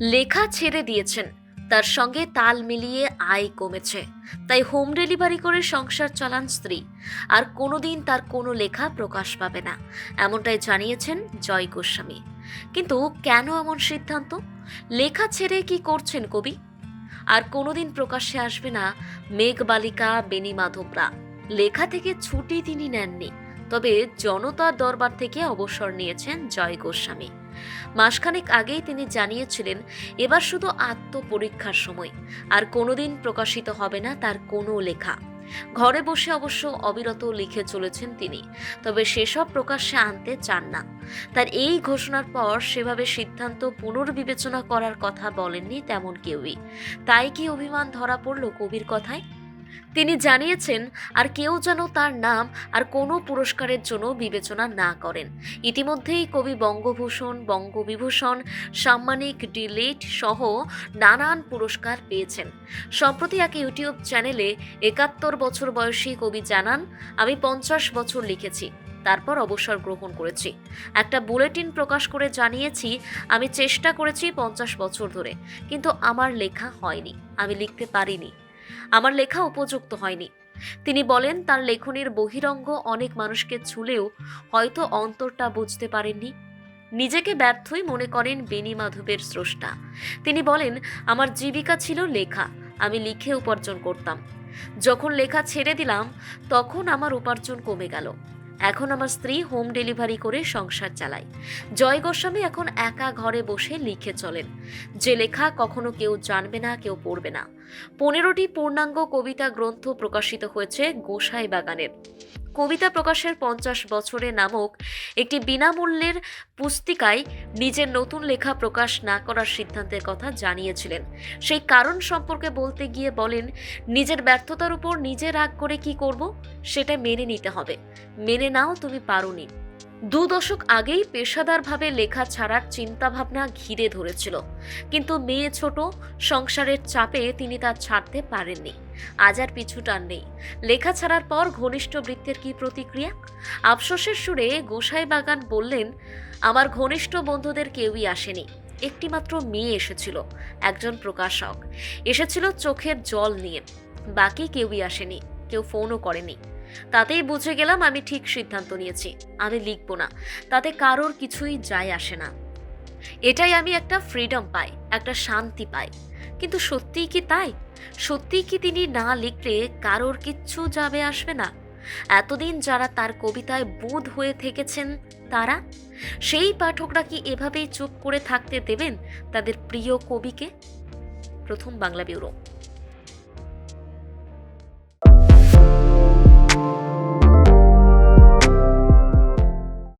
লেখা ছেড়ে দিয়েছেন। তার সঙ্গে তাল মিলিয়ে আয় কমেছে। তাই হোম ডেলিভারি করে সংসার চালান স্ত্রী। আর কোনোদিন তার কোনো লেখা প্রকাশ পাবে না, এমনটাই জানিয়েছেন জয় গোস্বামী। কিন্তু কেন এমন সিদ্ধান্ত? লেখা ছেড়ে কি করছেন কবি? আর কোনোদিন প্রকাশ্যে আসবে না মেঘবালিকা বেনি মাধবরা লেখা থেকে ছুটি তিনি নেননি, তবে জনতার দরবার থেকে অবসর নিয়েছেন জয় গোস্বামী। মাসখানেক আগেই তিনি জানিয়েছিলেন, এবার শুধু আত্মপরীক্ষার সময়, আর কোনোদিন প্রকাশিত হবে না তার কোনো লেখা। ঘরে বসে অবশ্য অবিরত লিখে চলেছেন তিনি, তবে সেসব প্রকাশ্যে আনতে চান না। তার এই ঘোষণার পর সেভাবে সিদ্ধান্ত পুনর্বিবেচনা করার কথা বলেননি তেমন কেউই। তাই কি অভিমান ধরা পড়ল কবির কথায়? তিনি জানিয়েছেন, আর কেউ যেন তার নাম আর কোনো পুরস্কারের জন্য বিবেচনা না করেন। ইতিমধ্যেই কবি বঙ্গভূষণ, বঙ্গবিভূষণ, সাম্মানিক ডিলেট সহ নানান পুরস্কার পেয়েছেন। সম্প্রতি এক ইউটিউব চ্যানেলে একাত্তর বছর বয়সী কবি জানান, আমি পঞ্চাশ বছর লিখেছি, তারপর অবসর গ্রহণ করেছি। একটা বুলেটিন প্রকাশ করে জানিয়েছি, আমি চেষ্টা করেছি পঞ্চাশ বছর ধরে, কিন্তু আমার লেখা হয়নি, আমি লিখতে পারিনি। আমার লেখা উপযুক্ত হয়নি। তিনি বলেন, তার লেখনীর বহিরঙ্গ অনেক মানুষকে ছুলেও হয়তো অন্তরটা বুঝতে পারেননি। নিজেকে ব্যর্থই মনে করেন বেনি মাধবের স্রষ্টা। তিনি বলেন, আমার জীবিকা ছিল লেখা, আমি লিখে উপার্জন করতাম। যখন লেখা ছেড়ে দিলাম, তখন আমার উপার্জন কমে গেল। এখন আমার স্ত্রী হোম ডেলিভারি করে সংসার চালায়। জয় গোস্বামী এখন একা ঘরে বসে লিখে চলেন। যে লেখা কখনো কেউ জানবে না, কেউ পড়বে না। পনেরোটি পূর্ণাঙ্গ কবিতা গ্রন্থ প্রকাশিত হয়েছে গোসাই বাগানের। কবিতা প্রকাশের পঞ্চাশ বছরে নামক একটি বিনামূল্যের পুস্তিকায় নিজের নতুন লেখা প্রকাশ না করার সিদ্ধান্তের কথা জানিয়েছিলেন। সেই কারণ সম্পর্কে বলতে গিয়ে বলেন, নিজের ব্যর্থতার উপর নিজে রাগ করে কি করব? সেটা মেনে নিতে হবে। মেনে নাও তুমি পারোনি। দু দশক আগেই পেশাদারভাবে লেখা ছাড়ার চিন্তাভাবনা ঘিরে ধরেছিল। কিন্তু মেয়ে ছোট, সংসারের চাপে তিনি তা ছাড়তে পারেননি। আজ আর পিছু টান নেই। লেখা ছাড়ার পর ঘনিষ্ঠ বৃত্তের কি প্রতিক্রিয়া? আফসোসের সুরে গোসাই বাগান বললেন, আমার ঘনিষ্ঠ বন্ধুদের কেউই আসেনি। একটিমাত্র মেয়ে এসেছিল, একজন প্রকাশক। এসেছিল চোখের জল নিয়ে। বাকি কেউই আসেনি, কেউ ফোনও করেনি। তাতেই বুঝে গেলাম আমি ঠিক সিদ্ধান্ত নিয়েছি। আমি লিখব না। তাতে কারোর কিছুই যায় আসে না। এটাই আমি একটা ফ্রিডম পাই, একটা শান্তি পাই। কিন্তু সত্যিই কি তাই? সত্যিই কি তিনি না লিখলে কারোর কিচ্ছু যাবে আসবে না? এতদিন যারা তার কবিতায় বোধ হয়ে থেকেছেন, তারা? সেই পাঠকরা কি এভাবেই চুপ করে থাকতে দেবেন তাদের প্রিয় কবিকে? প্রথম বাংলা ব্যুরো।